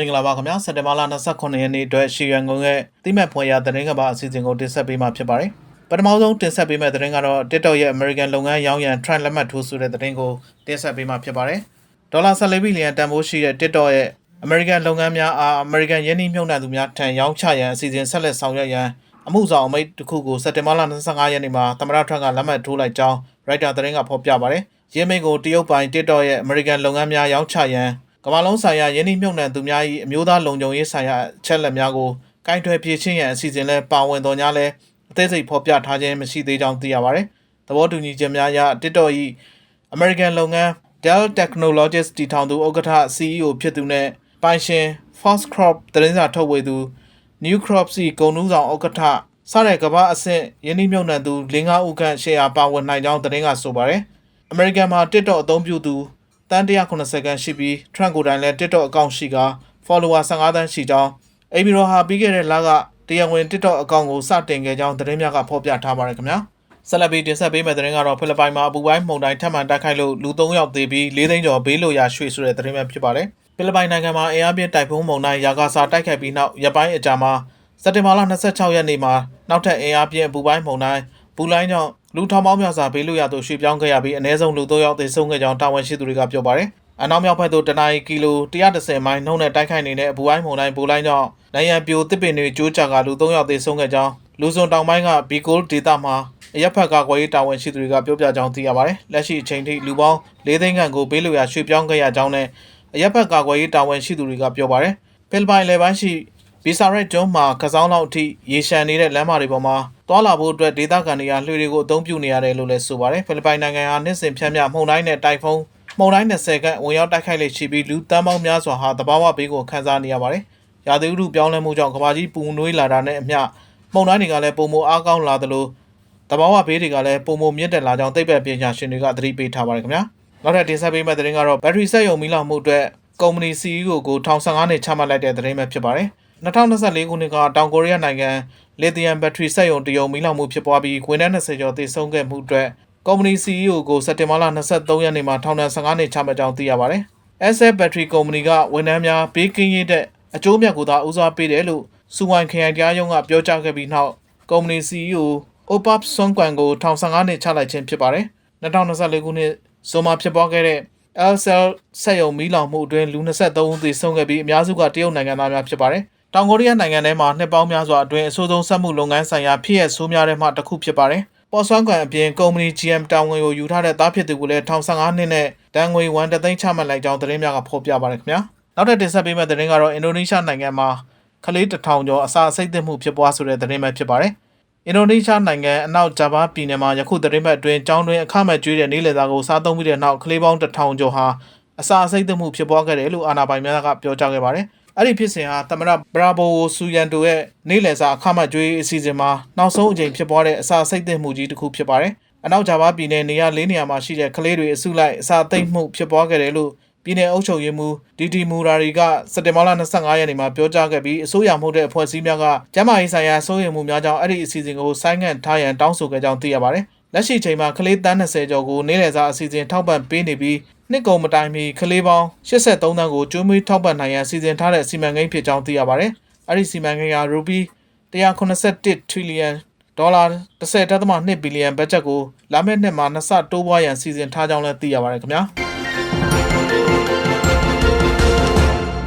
မင်္ဂလာပါခင်ဗျာစက်တင်ဘာလ29ရက်နေ့အတွက်ရှီရန်ကုန်ရဲ့တိမတ်ဖွင့်ရသတင်းကဘာအစီအစဉ်ကိုတင်ဆက်ပေးမှာဖြစ်ပါတယ်ပထမဆုံးတင်ဆက်ပေးမယ့်သတင်းကတော့ TikTok ရဲ့ American လုပ်ငန်းရောင်းရန် trend လက်မှတ်ထိုးဆိုတဲ့သတင်းကိုတင်ဆက်ပေးမှာဖြစ်ပါတယ်ဒေါ်လာ14ဘီလီယံတန်ဖိုးရှိတဲ့ TikTok ရဲ့ American လုပ်ငန်းများအား American ယင်းနှိမ့်မြုပ်နှံသူများထံရောင်းချရန်အစီအစဉ်ဆက်လက်ဆောင်ရွက်ရန်အမှုဆောင်အမိတ်တစ်ခုကိုစက်တင်ဘာလ25ရက်နေ့မှာသမ္မတထရန့်ကလက်မှတ်ထိုးလိုက်ကြောင်း Writer သတင်းကဖော်ပြပါတယ်။ရင်းမိတ်ကိုတရုတ်ပိုင် TikTok ရဲ့ American လုပ်ငန်းများရောင်းချရန် ကမ္ဘာလုံးဆိုင်ရာယင်းနှိမ့်မြုပ်နှံသူများ၏အမျိုးသားလုံခြုံရေးဆိုင်ရာအချက်လက်များကိုကင်ထွယ်ဖြည့်ချင်းရန်အစီအစဉ်လဲပါဝင်တော်များလဲအသေးစိတ်ဖော်ပြထားခြင်းမရှိသေးကြောင်းသိရပါတယ်။သဘောတူညီချက်များအရ TikTok ၏ American လုပ်ငန်း Dell Technologies တည်ထောင်သူဥက္ကဋ္ဌ CEO ဖြစ်သူနဲ့ပိုင်ရှင် Fox Crop သတင်းစာထုတ်ဝေသူ New Crops ၏ဂုဏ်ထူးဆောင်ဥက္ကဋ္ဌစတဲ့ကမ္ဘာအဆင့်ယင်းနှိမ့်မြုပ်နှံသူ၄၅ဦးခန့်ရှယ်ယာပါဝင်နိုင်ကြောင်းသတင်းကဆိုပါတယ်။ American မှာ TikTok အသုံးပြုသူ တန်း190ခန်းရှိပြီး Trump ကိုယ်တိုင်လည်း TikTok အကောင့်ရှိက follower 15သန်းရှိကြောင်းအိမ်မီရိုဟာပြီးခဲ့တဲ့လကတရားဝင် TikTok အကောင့်ကိုစတင်ခဲ့ကြောင်းသတင်းများကဖော်ပြထားပါတယ်ခင်ဗျာဆက်လက်ပြီးတင်ဆက်ပေးမယ့်သတင်းကတော့ဖိလစ်ပိုင်မှာအပူပိုင်းမုန်တိုင်းထပ်မံတိုက်ခိုက်လို့လူ3ယောက်သေပြီး4သိန်းကျော်ဘေးလွတ်ရာရွှေ့ဆိုတဲ့သတင်းပဲဖြစ်ပါတယ်ဖိလစ်ပိုင်နိုင်ငံမှာအင်အားပြင်းတိုင်ဖုန်းမုန်တိုင်းယာဂါဆာတိုက်ခိုက်ပြီးနောက်ရက်ပိုင်းအကြာမှာစက်တင်ဘာလ26ရက်နေ့မှာနောက်ထပ်အင်အားပြင်းအပူပိုင်းမုန်တိုင်း ပူလိုင်းကြောင့်လူထောင်ပေါင်းများစွာဘေးလွတ်ရာသို့ရွှေ့ပြောင်းခဲ့ရပြီးအ ਨੇ ဆုံးလူ3ယောက်သေဆုံးခဲ့ကြောင်းတာဝန်ရှိသူတွေကပြောပါတယ်အနောက်မြောက်ဘက်သို့တနအီကီလို130မိုင်နှုန်းနဲ့တိုက်ခိုက်နေတဲ့အပူပိုင်းမုန်တိုင်းပူလိုင်းကြောင့်နိုင်ရန်ပြိုတစ်ပင်တွေကျိုးချကလူ3ယောက်သေဆုံးခဲ့ကြောင်းလူစုံတောင်ပိုင်းကဘီကိုဒေတာမှာအရက်ဖက်ကာကွယ်ရေးတာဝန်ရှိသူတွေကပြောပြကြောင်းသိရပါတယ်။လက်ရှိအချိန်ထိလူပေါင်း၄သိန်းခန့်ကိုဘေးလွရာရွှေ့ပြောင်းခဲ့ရကြောင်းနဲ့အရက်ဖက်ကာကွယ်ရေးတာဝန်ရှိသူတွေကပြောပါတယ်။ဖိလစ်ပိုင်လေပိုင်းရှိဘီဆာရက်ကျွန်းမှာကစားလောက်အထိရေရှမ်းနေတဲ့လမ်းမတွေပေါ်မှာ တွာလာဖို့အတွက်ဒေသခံတွေကလှေတွေကိုအသုံးပြုနေရတယ်လို့လည်းဆိုပါတယ်။ဖိလစ်ပိုင်နိုင်ငံဟာနှစ်စဉ်ဖြန့်မြမှုန်တိုင်းနဲ့တိုင်ဖုန်းမှုန်တိုင်း20ခန့်ဝင်ရောက်တိုက်ခိုက်လေရှိပြီးလူတန်းပေါင်းများစွာဟာတဘာဝဘေးကိုခံစားနေရပါတယ်။ရာသီဥတုပြောင်းလဲမှုကြောင့်ကမ္ဘာကြီးပူနွေးလာတာနဲ့အမျှမှုန်တိုင်းတွေကလည်းပုံမအားကောင်းလာသလိုတဘာဝဘေးတွေကလည်းပုံမမြင့်တက်လာကြောင်းသိပ္ပံပညာရှင်တွေကသတိပေးထားပါတယ်ခင်ဗျာနောက်ထပ်တင်ဆက်ပေးမယ့်သတင်းကတော့ဘက်ထရီစက်ရုံမီးလောင်မှုအတွက်ကုမ္ပဏီ CEO ကို1015နှစ်ချမှတ်လိုက်တဲ့သတင်းပဲဖြစ်ပါတယ်2024ခုနှစ်ကတောင်ကိုရီးယားနိုင်ငံ လစ်သီယမ်ဘက်ထရီစက်ရုံတရုံမီးလောင်မှုဖြစ်ပွားပြီးဝန်ထမ်း20ကျော်သေဆုံးခဲ့မှုအတွက်ကုမ္ပဏီ CEO ကိုစက်တင်ဘာလ23ရက်နေ့မှာထောင်ဒဏ်15နှစ်ချမှတ်ကြောင်းသိရပါတယ်။ SF Battery Company ကဝန်ထမ်းများဘေးကင်းရေးတဲ့အကျိုးမြတ်ကိုသာဦးစားပေးတယ်လို့စူဝိုင်ခရိုင်တရားရုံးကပြောကြားခဲ့ပြီးနောက်ကုမ္ပဏီ CEO OPAP ဆွန်ကွမ်ကို1015နှစ်ချလိုက်ခြင်းဖြစ်ပါတယ်။2024ခုနှစ်ဇွန်မှာဖြစ်ပွားခဲ့တဲ့ LCL ဆက်ယုံမီးလောင်မှုအတွင်းလူ23ဦးသေဆုံးခဲ့ပြီးအများစုကတရုတ်နိုင်ငံသားများဖြစ်ပါတယ်။ တောင်ကိုရီးယားနိုင်ငံထဲမှာနှစ်ပေါင်းများစွာအတွင်းအဆိုးဆုံးစက်မှုလုပ်ငန်းဆိုင်ရာဖြစ်ရဆိုးများတဲ့မှတစ်ခုဖြစ်ပါတယ်။ပေါ်ဆွမ်းကွမ်အပြင်ကုမ္ပဏီ GM တာဝန်ကိုယူထားတဲ့သားဖြစ်သူကိုလည်း1015နှစ်နဲ့တန်ငွေ1သိန်းချမှတ်လိုက်ကြောင်းသတင်းများကဖော်ပြပါတယ်ခင်ဗျာ။နောက်ထပ်တင်ဆက်ပေးမယ့်သတင်းကတော့အင်ဒိုနီးရှားနိုင်ငံမှာကလေးတထောင်ကျော်အစာအစိတ်သင့်မှုဖြစ်ပွားဆိုတဲ့သတင်းပဲဖြစ်ပါတယ်။အင်ဒိုနီးရှားနိုင်ငံအနောက်ဂျာဗာပြည်နယ်မှာယခုသတင်းပတ်အတွင်းကျောင်းတွင်အခမဲ့ကျွေးတဲ့နေ့လည်စာကိုစားသုံးပြီးတဲ့နောက်ကလေးပေါင်းတစ်ထောင်ကျော်ဟာအစာအစိတ်သင့်မှုဖြစ်ပွားခဲ့တယ်လို့အာဏာပိုင်များကပြောကြားခဲ့ပါတယ်။ အဲ့ဒီဖြစ်စဉ်ဟာသမရဘရာဘိုဆူယန်တိုရဲ့နေ့လည်စာအခမဲ့ကျွေးအစီအစဉ်မှာနောက်ဆုံးအကြိမ်ဖြစ်ပွားတဲ့အစာအစိတ်သင့်မှုကြီးတစ်ခုဖြစ်ပါတယ်။အနောက်ဂျာဗာပြည်နယ်နေရာ၄နေရာမှာရှိတဲ့ကလေးတွေအစုလိုက်အစာသိမ့်မှုဖြစ်ပွားခဲ့တယ်လို့ပြည်내အုပ်ချုပ်ရေးမှူးဒီတီမူရာရီကစက်တင်ဘာလ25ရက်နေ့မှာပြောကြားခဲ့ပြီးအစိုးရမှုတဲ့အဖွဲ့အစည်းများကကျန်းမာရေးဆိုင်ရာစိုးရိမ်မှုများကြောင့်အဲ့ဒီအစီအစဉ်ကိုဆိုင်းငံ့ထားရန်တောင်းဆိုခဲ့ကြောင်းသိရပါတယ်။လက်ရှိချိန်မှာကလေးတန်း20ကျော်ကိုနေ့လည်စာအစီအစဉ်ထောက်ပံ့ပေးနေပြီး နှစ်ကုန်မတိုင်မီကလေးပေါင်း83တန်းကိုကျွေးမွေးထောက်ပံ့နိုင်ရန်စီစဉ်ထားတဲ့စီမံကိန်းဖြစ်ကြောင်းသိရပါတယ်။အဲ့ဒီစီမံကိန်းဟာရူပီ181 trillion ဒေါ်လာ10.2ဘီလီယံဘတ်ဂျက်ကိုလာမယ့်နှစ်မှာနှစ်ဆတိုးပွားရန်စီစဉ်ထားကြောင်းလည်းသိရပါတယ်ခင်ဗျာ။